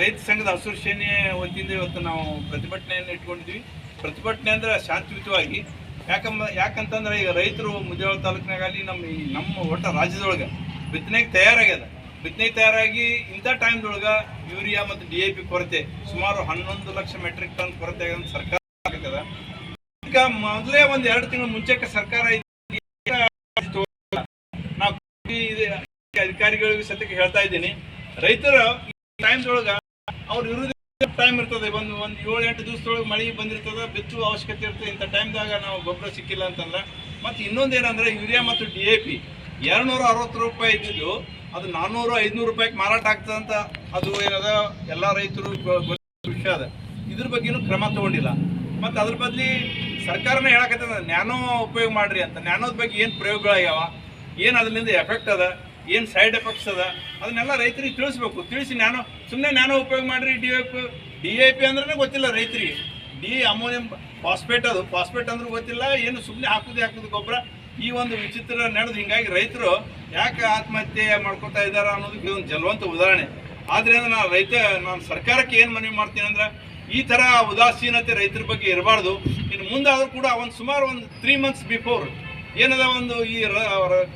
ರೈತ ಸಂಘದ ಅಸೋಸಿಯೇಷನ್ ವತಿಯಿಂದ ಇವತ್ತು ನಾವು ಪ್ರತಿಭಟನೆಯನ್ನು ಇಟ್ಕೊಂಡಿದ್ವಿ ಪ್ರತಿಭಟನೆ ಅಂದ್ರೆ ಶಾಂತಿಯುತವಾಗಿ ಯಾಕಂಬ, ಯಾಕಂತಂದ್ರೆ ಈಗ ರೈತರು ಮುದ್ದೇಳ ತಾಲೂಕಿನಾಗಲಿ, ನಮ್ಮ ಈ ನಮ್ಮ ಒಟ್ಟ ರಾಜ್ಯದೊಳಗೆ ಬಿತ್ತನೆಗೆ ತಯಾರಾಗ್ಯದ. ಬಿತ್ತನೆಗೆ ತಯಾರಾಗಿ ಇಂಥ ಟೈಮ್ದೊಳಗೆ ಯೂರಿಯಾ ಮತ್ತು ಡಿ ಎ ಪಿ ಕೊರತೆ ಸುಮಾರು ಹನ್ನೊಂದು ಲಕ್ಷ ಮೆಟ್ರಿಕ್ ಟನ್ ಕೊರತೆ ಆಗ ಸರ್ಕಾರ ಈಗ ಮೊದಲೇ ಒಂದು ಎರಡು ತಿಂಗಳ ಮುಂಚೆಕ್ಕೆ ಸರ್ಕಾರ ನಾವು ಅಧಿಕಾರಿಗಳಿಗೆ ಸತ್ಯಕ್ಕೆ ಹೇಳ್ತಾ ಇದ್ದೀನಿ. ರೈತರ ಟೈಮ್ದೊಳಗೆ ಅವ್ರು ಇರುವುದೇ ಟೈಮ್ ಇರ್ತದೆ. ಒಂದು ಒಂದು ಏಳು, ಎಂಟು ದಿವಸದೊಳಗೆ ಮಳೆ ಬಂದಿರ್ತದೆ ಬೆಚ್ಚು ಅವಶ್ಯಕತೆ ಇರ್ತದೆ ಇಂಥ ಟೈಮ್ದಾಗ ನಾವು ಗೊಬ್ಬರ ಸಿಕ್ಕಿಲ್ಲ ಅಂತಂದ್ರೆ. ಮತ್ತು ಇನ್ನೊಂದು ಏನಂದ್ರೆ ಯೂರಿಯಾ ಮತ್ತು ಡಿ ಎ ಪಿ ಎರಡುನೂರ ಅರವತ್ತು ರೂಪಾಯಿ ಇದ್ದಿದ್ದು ಅದು ನಾನ್ನೂರು, ಐದುನೂರು ರೂಪಾಯಿಗೆ ಮಾರಾಟ ಆಗ್ತದೆ ಅಂತ ಅದು ಏನದ? ಎಲ್ಲ ರೈತರು ವಿಷಯ ಅದ ಇದ್ರ ಬಗ್ಗೆನೂ ಕ್ರಮ ತಗೊಂಡಿಲ್ಲ. ಮತ್ತು ಅದ್ರ ಬದಲಿ ಸರ್ಕಾರನೇ ಹೇಳಕತ್ತದ, ನ್ಯಾನೋ ಉಪಯೋಗ ಮಾಡ್ರಿ ಅಂತ. ನ್ಯಾನೋದ ಬಗ್ಗೆ ಏನು ಪ್ರಯೋಗಗಳಾಗ್ಯಾವ? ಏನು ಅದರಿಂದ ಎಫೆಕ್ಟ್ ಅದ? ಏನು ಸೈಡ್ ಎಫೆಕ್ಟ್ಸ್ ಅದ? ಅದನ್ನೆಲ್ಲ ರೈತರಿಗೆ ತಿಳಿಸ್ಬೇಕು. ತಿಳಿಸಿ ನಾನು ಸುಮ್ಮನೆ ನಾನು ಉಪಯೋಗ ಮಾಡಿರಿ D A P D A P ಅಂದ್ರೆ ಗೊತ್ತಿಲ್ಲ ರೈತರಿಗೆ. ಡಿ ಅಮೋನಿಯಂ ಫಾಸ್ಫೇಟ್ ಅದು. ಫಾಸ್ಫೇಟ್ ಅಂದ್ರೆ ಗೊತ್ತಿಲ್ಲ, ಏನು ಸುಮ್ಮನೆ ಹಾಕುದು ಹಾಕುದು ಗೊಬ್ಬರ. ಈ ಒಂದು ವಿಚಿತ್ರ ನಡೆದು ಹಿಂಗಾಗಿ ರೈತರು ಯಾಕೆ ಆತ್ಮಹತ್ಯೆ ಮಾಡ್ಕೊತಾ ಇದ್ದಾರ ಅನ್ನೋದಕ್ಕೆ ಒಂದು ಜಲವಂತ ಉದಾಹರಣೆ. ಆದ್ರಿಂದ ನಾನು ರೈತ, ನಾನು ಸರ್ಕಾರಕ್ಕೆ ಏನು ಮನವಿ ಮಾಡ್ತೀನಿ ಅಂದ್ರೆ, ಈ ಥರ ಉದಾಸೀನತೆ ರೈತರ ಬಗ್ಗೆ ಇರಬಾರ್ದು. ಇನ್ನು ಮುಂದಾದರೂ ಕೂಡ ಒಂದು ಸುಮಾರು ಒಂದು ತ್ರೀ ಮಂತ್ಸ್ ಬಿಫೋರ್ ಏನದ ಒಂದು ಈ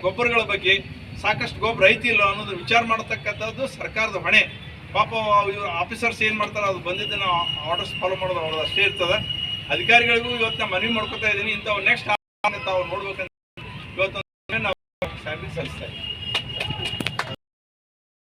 ಗೊಬ್ಬರಗಳ ಬಗ್ಗೆ ಸಾಕಷ್ಟು ಗೊಬ್ಬರ ಐತಿ ಇಲ್ಲ ಅನ್ನೋದು ವಿಚಾರ ಮಾಡತಕ್ಕಂಥದ್ದು ಸರ್ಕಾರದ ಹೊಣೆ. ಪಾಪ ಇವ್ರು ಆಫೀಸರ್ಸ್ ಏನು ಮಾಡ್ತಾರೆ ಅದು ಬಂದಿದ್ದನ್ನು ಆರ್ಡರ್ಸ್ ಫಾಲೋ ಮಾಡೋದು ಅವ್ರದ್ದು ಅಷ್ಟೇ ಇರ್ತದೆ. ಅಧಿಕಾರಿಗಳಿಗೂ ಇವತ್ತು ನಾನು ಮನವಿ ಮಾಡ್ಕೊತಾ ಇದ್ದೀನಿ, ಇಂಥವು ನೆಕ್ಸ್ಟ್ ತಾವು ನೋಡ್ಬೇಕಂತ ಇವತ್ತು ನಾವು ಸಲ್ಲಿಸ್ತಾ ಇದ್ದೀವಿ.